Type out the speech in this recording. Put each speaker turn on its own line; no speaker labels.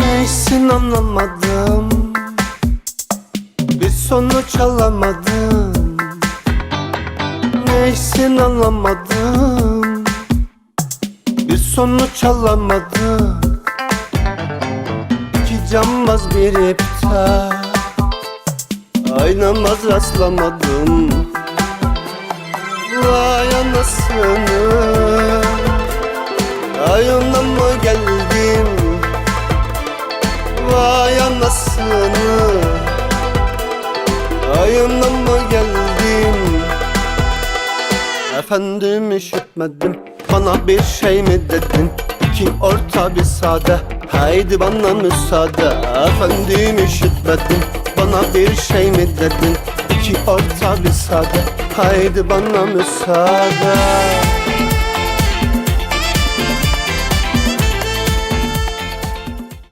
Neysin anlamadım. Bir sonuç alamadım. Neysin anlamadım. Bir sonuç alamadım. İki cambaz bir iptal. Aynamaz rastlamadım. Vay anasını Vay anasını Ayına mı geldim Efendim işitmedim. Bana bir şey mi dedin? İki orta bir sade. Haydi bana müsaade. Efendim işitmedim. Bana bir şey mi dedin? İki orta bir sade. Haydi bana müsaade